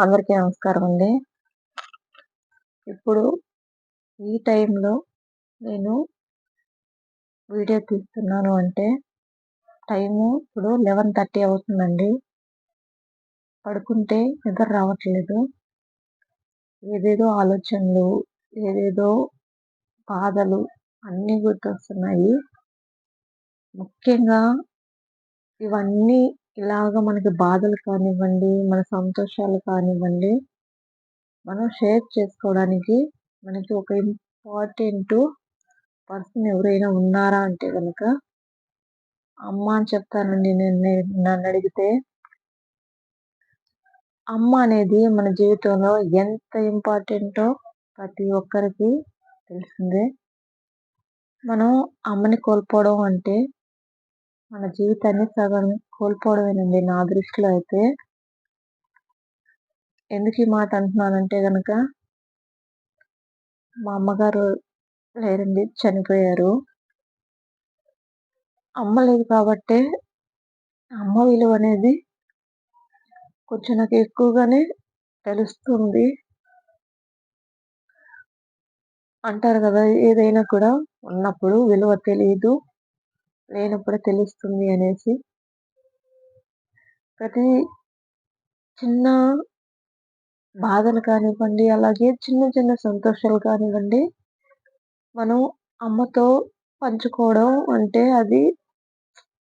అందరికీ నమస్కారం అండి. ఇప్పుడు ఈ టైంలో నేను వీడియో తీస్తున్నాను అంటే టైము ఇప్పుడు లెవెన్ థర్టీ అవుతుందండి. పడుకుంటే నిద్ర రావట్లేదు. ఏదేదో ఆలోచనలు ఏదేదో బాధలు అన్నీ గుర్తొస్తున్నాయి. ముఖ్యంగా ఇవన్నీ ఇలాగ మనకి బాధలు కానివ్వండి మన సంతోషాలు కానివ్వండి మనం షేర్ చేసుకోవడానికి మనకి ఒక ఇంపార్టెంట్ పర్సన్ ఎవరైనా ఉన్నారా అంటే కనుక అమ్మ అని చెప్తానండి నేను నన్ను అడిగితే. అమ్మ అనేది మన జీవితంలో ఎంత ఇంపార్టెంటో ప్రతి ఒక్కరికి తెలిసిందే. మనం అమ్మని కోల్పోవడం అంటే మన జీవితాన్ని సగం కోల్పోవడమేనండి నా దృష్టిలో అయితే. ఎందుకు ఈ మాట అంటున్నానంటే కనుక మా అమ్మగారు లేరండి చనిపోయారు. అమ్మ లేదు కాబట్టే అమ్మ విలువ అనేది కొంచెం నాకు ఎక్కువగానే తెలుస్తుంది. అంటారు కదా ఏదైనా కూడా ఉన్నప్పుడు విలువ తెలియదు లేనప్పుడు తెలుస్తుంది అనేసి. ప్రతి చిన్న బాధలు కానివ్వండి అలాగే చిన్న చిన్న సంతోషాలు కానివ్వండి మనం అమ్మతో పంచుకోవడం అంటే అది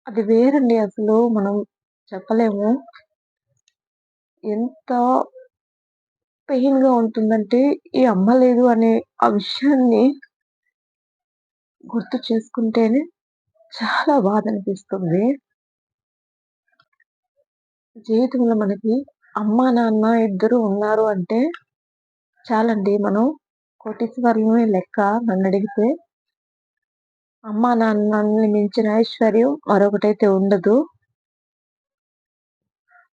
అది వేరండి అసలు మనం చెప్పలేము. ఎంత పెయిన్గా ఉంటుందంటే ఈ అమ్మ లేదు అనే ఆ విషయాన్ని గుర్తు చేసుకుంటేనే చాలా బాధ అనిపిస్తుంది జీవితంలో మనకి అమ్మ నాన్న ఇద్దరు ఉన్నారు అంటే చాలండి. మనం కోటీశ్వర్యమే లెక్క నన్ను అడిగితే అమ్మ నాన్నని మించిన ఐశ్వర్యం మరొకటైతే ఉండదు.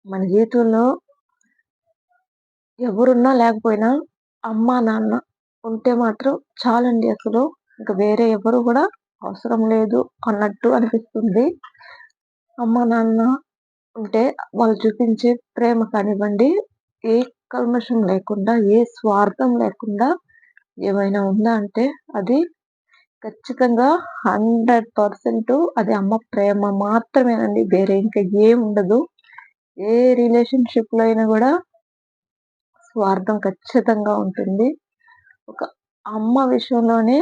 మన జీవితంలో ఎవరున్నా లేకపోయినా అమ్మ నాన్న ఉంటే మాత్రం చాలండి అసలు. ఇంకా వేరే ఎవరు కూడా అవసరం లేదు అన్నట్టు అనిపిస్తుంది. అమ్మ నాన్న ఉంటే వాళ్ళు చూపించే ప్రేమ కానివ్వండి ఏ కల్మషం లేకుండా ఏ స్వార్థం లేకుండా ఏమైనా ఉందా అంటే అది ఖచ్చితంగా హండ్రెడ్ పర్సెంట్ అది అమ్మ ప్రేమ మాత్రమేనండి. వేరే ఇంకా ఏం ఉండదు. ఏ రిలేషన్షిప్లో అయినా కూడా స్వార్థం ఖచ్చితంగా ఉంటుంది. ఒక అమ్మ విషయంలోనే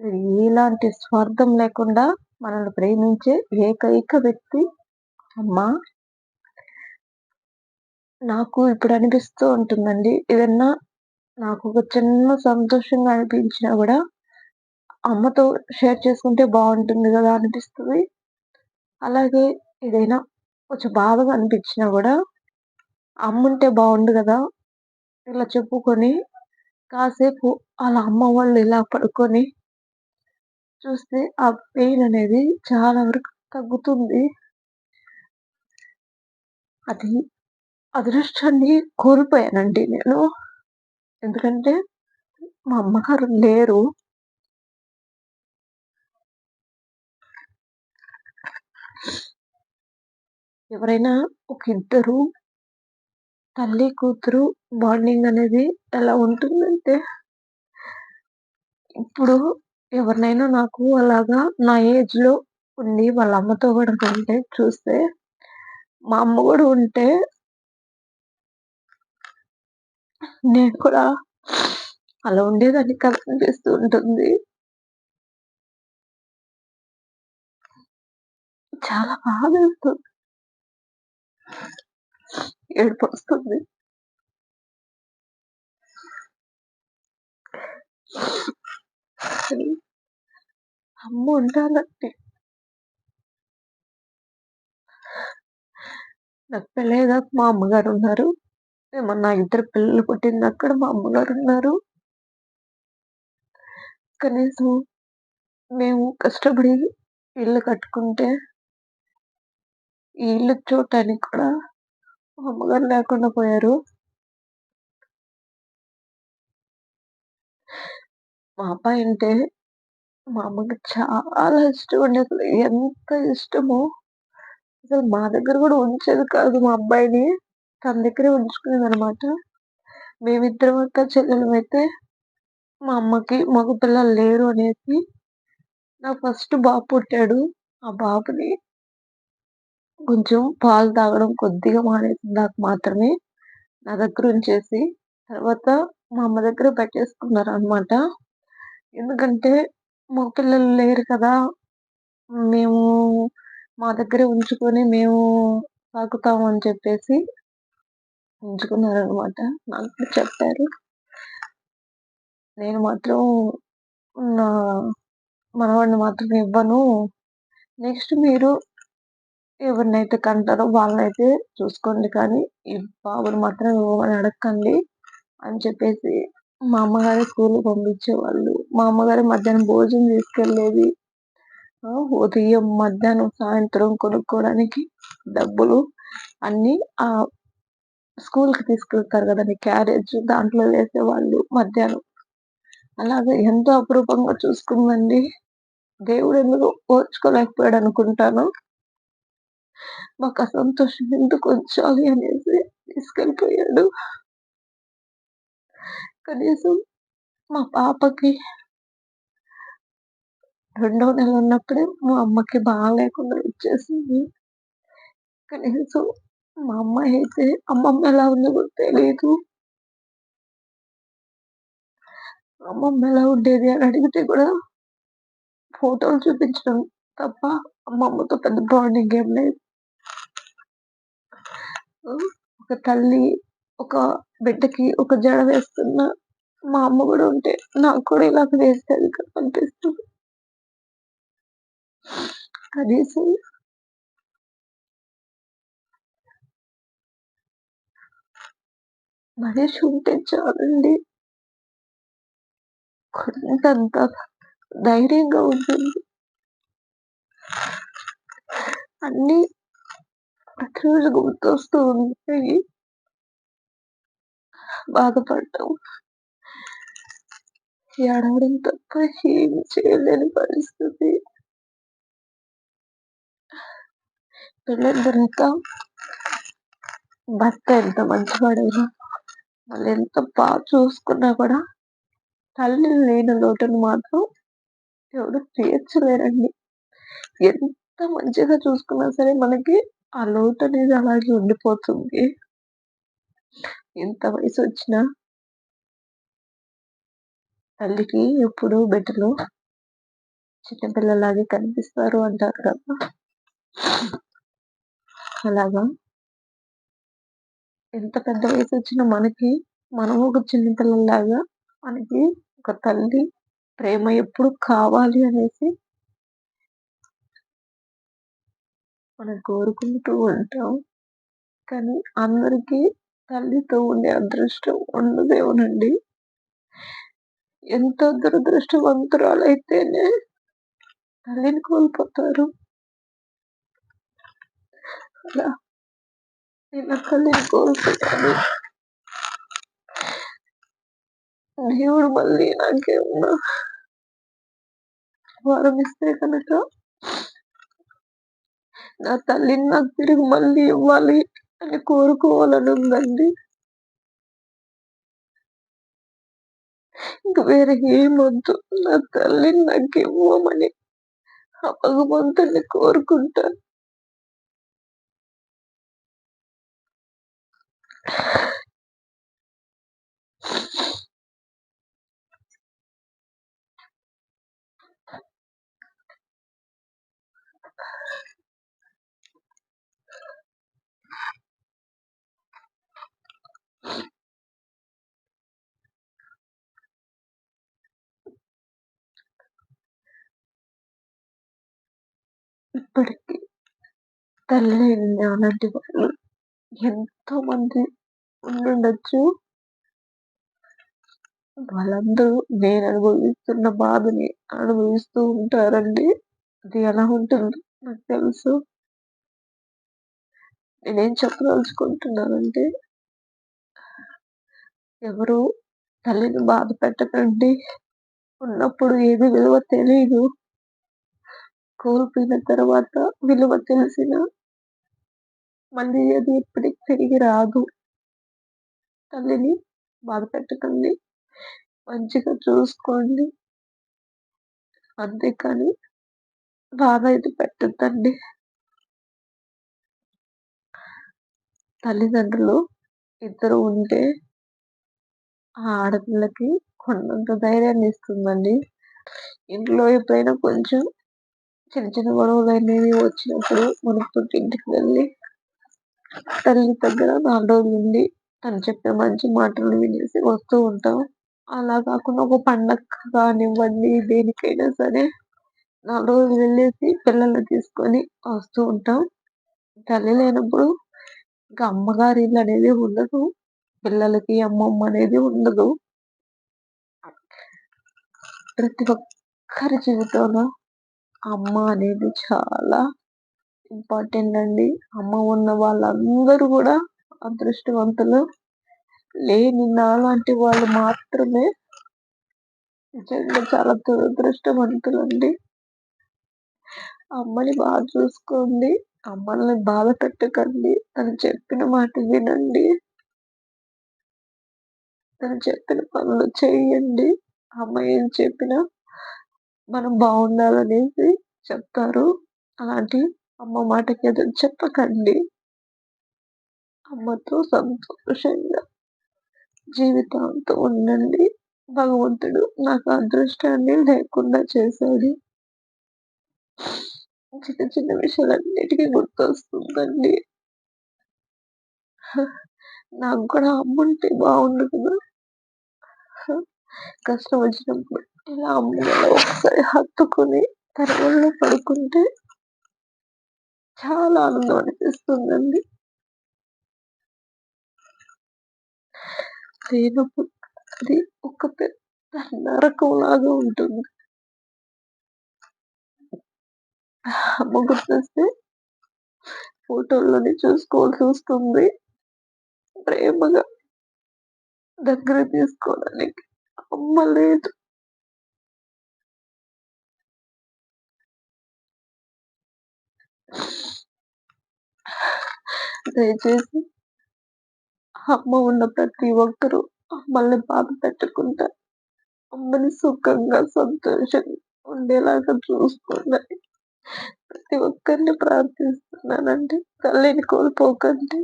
ఎలాంటి స్వార్థం లేకుండా మనల్ని ప్రేమించే ఏకైక వ్యక్తి అమ్మ. నాకు ఇప్పుడు అనిపిస్తూ ఉంటుందండి. ఏదన్నా నాకు ఒక చిన్న సంతోషంగా అనిపించినా కూడా అమ్మతో షేర్ చేసుకుంటే బాగుంటుంది కదా అనిపిస్తుంది. అలాగే ఏదైనా కొంచెం బాధగా అనిపించినా కూడా అమ్మ ఉంటే బాగుండు కదా ఇలా చెప్పుకొని కాసేపు వాళ్ళ అమ్మ వాళ్ళు ఇలా పడుకొని చూస్తే ఆ పెయిన్ అనేది చాలా వరకు తగ్గుతుంది. అది అదృష్టాన్ని కోల్పోయానండి నేను. ఎందుకంటే మా అమ్మగారు లేరు. ఎవరైనా ఒక ఇద్దరు తల్లి కూతురు బాండింగ్ అనేది ఎలా ఉంటుందంటే ఇప్పుడు ఎవరినైనా నాకు అలాగా నా ఏజ్లో ఉండి వాళ్ళ అమ్మతో కూడా ఉంటే చూస్తే మా అమ్మ కూడా ఉంటే నేను కూడా అలా ఉండేదాన్ని కనిపిస్తూ ఉంటుంది. చాలా బాధ వేస్తుంది ఏడుపు వస్తుంది. అమ్మ! ఉండాలంటే నాకు పెళ్ళయ్యేదాకా మా అమ్మగారు ఉన్నారు. మేము నా ఇద్దరు పిల్లలు పుట్టింది అక్కడ మా అమ్మగారు ఉన్నారు. కనీసం మేము కష్టపడి ఇల్లు కట్టుకుంటే ఈ ఇల్లు చూడటానికి కూడా మా అమ్మగారు లేకుండా పోయారు. మా అబ్బాయి అంటే మా అమ్మకి చాలా ఇష్టం అండి అసలు ఎంత ఇష్టమో అసలు మా దగ్గర కూడా ఉంచేది కాదు మా అబ్బాయిని తన దగ్గరే ఉంచుకునేది అనమాట మేమిద్దరం అక్కాచెల్లెళ్ళమైతే మా అమ్మకి మగ పిల్లలు లేరు అనేసి నాకు ఫస్ట్ బాబు పుట్టాడు. ఆ బాబుని కొంచెం పాలు తాగడం కొద్దిగా మానేసిందాక మాత్రమే నా దగ్గర ఉంచేసి తర్వాత మా అమ్మ దగ్గర పెట్టేసుకున్నారనమాట. ఎందుకంటే మగ పిల్లలు లేరు కదా! మేము మా దగ్గరే ఉంచుకొని మేము సాకుతాం అని చెప్పేసి ఉంచుకున్నారనమాట. నాకు కూడా చెప్పారు. నేను మాత్రం నా మనవాడిని మాత్రం ఇవ్వను. నెక్స్ట్ మీరు ఎవరినైతే కంటారో వాళ్ళనైతే చూసుకోండి కానీ ఈ బాబుని మాత్రం ఇవ్వమని అడక్కండి అని చెప్పేసి మా అమ్మగారే స్కూల్‌కి పంపించేవాళ్ళు. మా అమ్మగారు మధ్యాహ్నం భోజనం తీసుకెళ్ళేది. ఉదయం, మధ్యాహ్నం, సాయంత్రం కొనుక్కోవడానికి డబ్బులు అన్నీ ఆ స్కూల్‌కి తీసుకెళ్తారు కదండి క్యారేజ్ దాంట్లో వేసేవాళ్ళు మధ్యాహ్నం. అలాగే ఎంతో అపురూపంగా చూసుకుందండి. దేవుడు ఎందుకు ఓర్చుకోలేకపోయాడు అనుకుంటాను. మాకు అసంతోషం సంతోషం ఎందుకు వచ్చాలి అనేసి తీసుకెళ్ళిపోయాడు. కనీసం మా పాపకి రెండో నెల ఉన్నప్పుడే మా అమ్మకి బాగాలేకుండా వచ్చేసింది. కనీసం మా అమ్మ అయితే అమ్మమ్మ ఎలా ఉందో కూడా తెలియదు అమ్మమ్మ ఎలా ఉండేది అని అడిగితే కూడా ఫోటోలు చూపించడం తప్ప అమ్మమ్మతో పెద్ద బాండింగ్ ఏం లేదు. ఒక తల్లి ఒక బిడ్డకి ఒక జడ వేస్తున్న మా అమ్మ కూడా ఉంటే నాకు కూడా ఇలాగ వేసేది కదా అనిపిస్తుంది. కనీసం మనిషి ఉంటే చాలండి. కొంతంత ధైర్యంగా ఉంటుంది. అన్ని ప్రతిరోజు గుర్తొస్తూ ఉంటాయి. బాధపడటం. ఏడవడం తప్ప ఏం చేయలేని పరిస్థితి. పెళ్ళైన తర్వాత భర్త ఎంత మంచివాడైనా వాళ్ళు ఎంత బాగా చూసుకున్నా కూడా తల్లి లేని లోటును మాత్రం ఎవరు తీర్చలేరండి. ఎంత మంచిగా చూసుకున్నా సరే మనకి ఆ లోటు అనేది అలాగే ఉండిపోతుంది. ఎంత వయసు వచ్చినా తల్లికి ఎప్పుడు బిడ్డలు చిన్నపిల్లలాగే కనిపిస్తారు అంటారు కదా! అలాగా ఎంత పెద్ద వయసు వచ్చిన మనకి మనం ఒక చిన్న పిల్లల్లాగా మనకి ఒక తల్లి ప్రేమ ఎప్పుడు కావాలి అనేసి మనం కోరుకుంటూ ఉంటాం. కానీ అందరికీ తల్లితో ఉండే అదృష్టం ఉండదేమోనండి. ఎంత దురదృష్టవంతురాలైతేనే తల్లిని కోల్పోతారు. అలా నేను నా దేవుడు మళ్ళీ నాకేమన్నా వారం ఇస్తే కనుక నా తల్లిని నాకు తిరిగి మళ్ళీ ఇవ్వాలి అని కోరుకోవాలని ఉందండి. ఇంక వేరే ఏమొద్దు. నా తల్లిని నాకు ఇవ్వమని ఆ భగవంతుని కోరుకుంటాను. ఇప్పటికి తల్లి అలాంటి వాళ్ళు ఎంతో మంది ఉండుండొచ్చు. వాళ్ళందరూ నేను అనుభవిస్తున్న బాధని అనుభవిస్తూ ఉంటారండి. అది ఎలా ఉంటుంది నాకు తెలుసు. నేనేం చెప్పదలుచుకుంటున్నానంటే ఎవరు తల్లిని బాధ పెట్టకండి. ఉన్నప్పుడు ఏది విలువ తెలియదు కోల్పోయిన తర్వాత విలువ తెలిసిన మళ్ళీ అది ఎప్పటికి తిరిగి రాదు. తల్లిని బాధ పెట్టకండి మంచిగా చూసుకోండి. అంతేకాని బాధ అయితే పెట్టద్దండి. తల్లిదండ్రులు ఇద్దరు ఉంటే ఆ ఆడపిల్లకి కొండంత ధైర్యాన్ని ఇస్తుందండి. ఇంట్లో ఎప్పుడైనా కొంచెం చిన్న చిన్న గొడవలు అనేవి వచ్చినప్పుడు మన పుట్టింటికి వెళ్ళి తల్లి దగ్గర నాలుగు రోజులు ఉండి తను చెప్పే మంచి మాటలు వినేసి వస్తూ ఉంటాం. అలా కాకుండా ఒక పండగ కానివ్వండి దేనికైనా సరే నాలుగు రోజులు వెళ్ళేసి పిల్లల్ని తీసుకొని వస్తూ ఉంటాం. తల్లి లేనప్పుడు ఇంకా అమ్మగారి ఇల్లు అనేది ఉండదు. పిల్లలకి అమ్మమ్మ అనేది ఉండదు. ప్రతి ఒక్కరి జీవితంలో అమ్మ అనేది చాలా ఇంపార్టెంట్ అండి. అమ్మ ఉన్న వాళ్ళందరూ కూడా అదృష్టవంతులు. లేని నాలాంటి వాళ్ళు మాత్రమే నిజంగా చాలా దురదృష్టవంతులండి. అమ్మని బాగా చూసుకోండి. అమ్మల్ని బాధ పెట్టకండి. తను చెప్పిన మాట వినండి. తను చెప్పిన పనులు చేయండి. అమ్మ ఏం చెప్పినా మనం బాగుండాలనేసి చెప్తారు. అలాంటి అమ్మ మాటకి ఎదురు చెప్పకండి. అమ్మతో సంతోషంగా జీవితాంతం ఉండండి. భగవంతుడు నాకు అదృష్టాన్ని లేకుండా చేశాడు. చిన్న చిన్న విషయాలన్నిటికీ గుర్తొస్తుందండి. నాకు కూడా అమ్ముంటే బాగుండు కదా. కష్టం వచ్చినప్పుడు ఇలా అమ్మ ఒకసారి హత్తుకుని తన పడుకుంటే చాలా ఆనందం అనిపిస్తుందండి. లేనప్పుడు అది ఒక పెద్ద నరకం లాగా ఉంటుంది. అమ్మ గుర్తొస్తే ఫోటోల్లోనే చూసుకోవాల్సి వస్తుంది. ప్రేమగా దగ్గర తీసుకోవడానికి అమ్మ లేదు. దయచేసి అమ్మ ఉన్న ప్రతి ఒక్కరూ అమ్మల్ని బాధ పెట్టకుండా అమ్మని సుఖంగా సంతోషంగా ఉండేలాగా చూసుకోండి. ప్రతి ఒక్కరిని ప్రార్థిస్తున్నానండి. తల్లిని కోల్పోకండి.